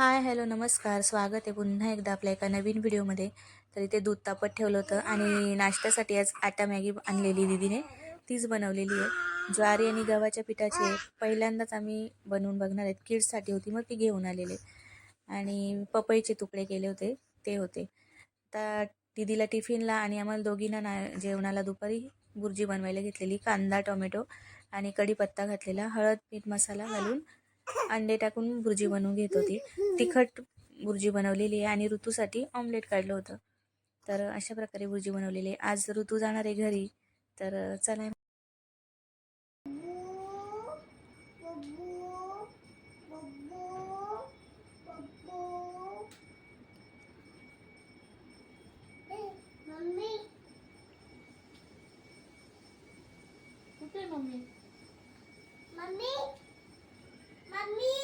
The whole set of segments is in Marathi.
हाय हॅलो नमस्कार. स्वागत आहे पुन्हा एकदा आपल्या एका नवीन व्हिडिओमध्ये. तर इथे दूध तापत ठेवलं होतं आणि नाश्त्यासाठी आज आटा मॅगी आणलेली दीदीने. तीच बनवलेली आहे. ज्वारी आणि गव्हाच्या पिठाची आहे पहिल्यांदाच आम्ही बनवून बघणार आहेत. किड्ससाठी होती मग ती घेऊन आलेले. आणि पपईचे तुकडे केले होते ते होते. तर दीदीला टिफिनला आणि आम्हाला दोघींना ना जेवणाला दुपारी बुर्जी बनवायला घेतलेली कांदा टोमॅटो आणि कढीपत्ता घातलेला. हळद मीठ मसाला घालून अंडे टाकून भुर्जी बनवून घेत होती. तिखट भुर्जी बनवलेली आहे आणि ऋतूसाठी ऑमलेट काढलं होतं. तर अशा प्रकारे भुर्जी बनवलेली आहे. आज ऋतू जाणार आहे घरी. तर चला. मम्मी कुठे मम्मी मम्मी? मम्मी मम्मी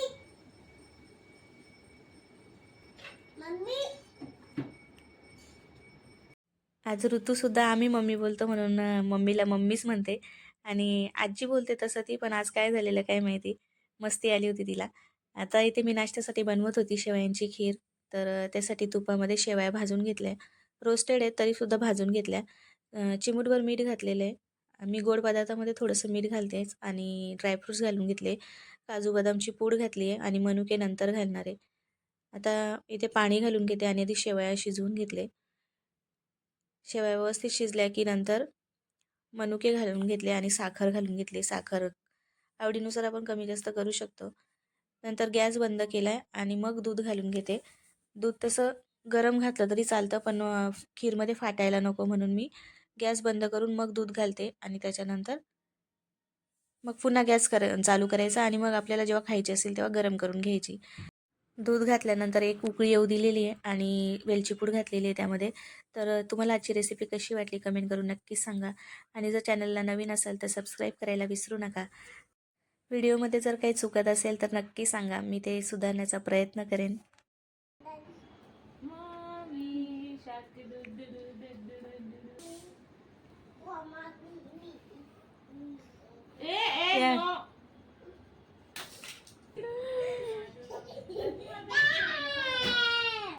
आज ऋतूसुद्धा आम्ही मम्मी बोलतो म्हणून मम्मीला मम्मीच म्हणते. आणि आजी बोलते तसं ती पण आज काय झालेलं काय माहिती. मस्ती आली होती तिला. आता इथे मी नाश्त्यासाठी बनवत होती शेवयांची खीर. तर त्यासाठी तुपामध्ये शेवया भाजून घेतल्या. रोस्टेड आहेत तरीसुद्धा भाजून घेतल्या. चिमूटभर मीठ घातलेलं आहे. मी गोड पदार्थामध्ये थोडंसं मीठ घालतेच आणि ड्रायफ्रूट्स घालून घेतले. काजू बदामची पूड घातली आहे आणि मनुके नंतर घालणार आहे. आता इथे पाणी घालून घेते आणि आधी शेवया शिजवून घेतले. शेवया व्यवस्थित शिजल्या की नंतर मनुके घालून घेतले आणि साखर घालून घेतली. साखर आवडीनुसार आपण कमी जास्त करू शकतो. नंतर गॅस बंद केला आहे आणि मग दूध घालून घेते. दूध तसं गरम घातलं तरी चालतं पण खीरमध्ये फाटायला नको म्हणून मी गॅस बंद करून मग दूध घालते आणि त्याच्यानंतर मग पुन्हा गॅस कर चालू करायचा आणि मग आपल्याला जेव्हा खायची असेल तेव्हा गरम करून घ्यायची. दूध घातल्यानंतर एक उकळी येऊ दिलेली आहे आणि वेलची पूड घातलेली आहे त्यामध्ये. तर तुम्हाला आजची रेसिपी कशी वाटली कमेंट करून नक्कीच सांगा. आणि जर चॅनलला नवीन असाल तर सबस्क्राईब करायला विसरू नका. व्हिडिओमध्ये जर काही चुकत असेल तर नक्की सांगा. मी ते सुधारण्याचा प्रयत्न करेन.